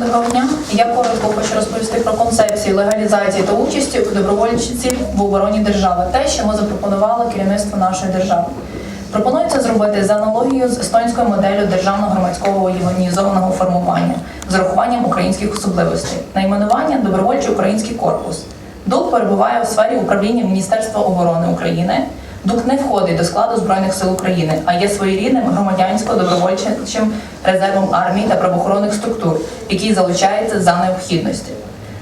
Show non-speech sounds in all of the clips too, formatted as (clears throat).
Доброго дня. Я коротко хочу розповісти про концепцію легалізації та участі добровольців в обороні держави. Те, що ми запропонували керівництву нашої держави. Пропонується зробити за аналогією з естонською моделлю державного громадського організованого формування з урахуванням українських особливостей. Найменування добровольчий український корпус. ДУК перебуває у сфері управління Міністерства оборони України. ДУК не входить до складу Збройних сил України, а є своєрідним громадянсько-добровольчим резервом армії та правоохоронних структур, які залучаються за необхідності.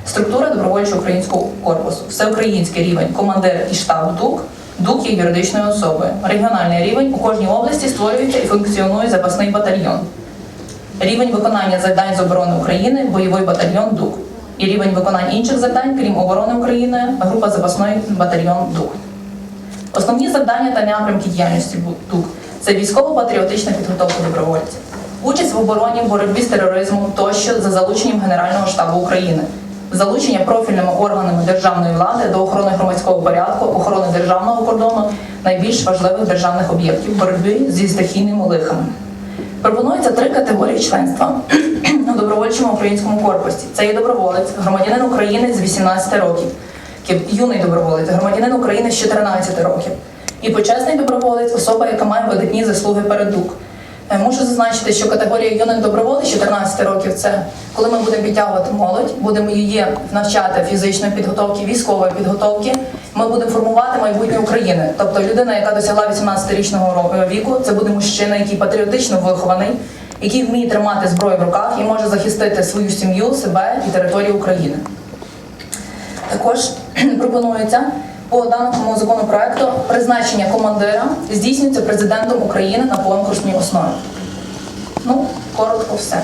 Структура добровольчого українського корпусу, всеукраїнський рівень, командир і штаб ДУК. ДУК є юридичною особою. Регіональний рівень у кожній області створюється і функціонує запасний батальйон. Рівень виконання завдань з оборони України бойовий батальйон ДУК. І рівень виконання інших завдань, крім оборони України, група запасний батальйон ДУК. Основні завдання та напрямки діяльності ДУК це військово-патріотична підготовка добровольців, участь в обороні, боротьбі з тероризмом тощо за залученням Генерального штабу України, залучення профільними органами державної влади до охорони громадського порядку, охорони державного кордону, найбільш важливих державних об'єктів, боротьби зі стихійними лихами. Пропонується три категорії членства (clears throat) у добровольчому українському корпусі. Це є доброволець, громадянин України з 18 років, кі- юний доброволець, громадянин України з 14 років. І почесний доброволець особа, яка має видатні заслуги перед ДУК. Е, Мушу зазначити, що категорія юних доброволець 14 років це коли ми будемо підтягувати молодь, будемо її навчати фізичної підготовки, військової підготовки. Ми будемо формувати майбутнє України. Тобто людина, яка досягла 18-річного е, віку, це буде мужчина, який патріотично вихований, який вміє тримати зброю в руках і може захистити свою сім'ю, себе і територію України. Також (clears throat) пропонується по даному законопроекту призначення командира здійснюється президентом України на конкурсній основі. Ну, коротко все.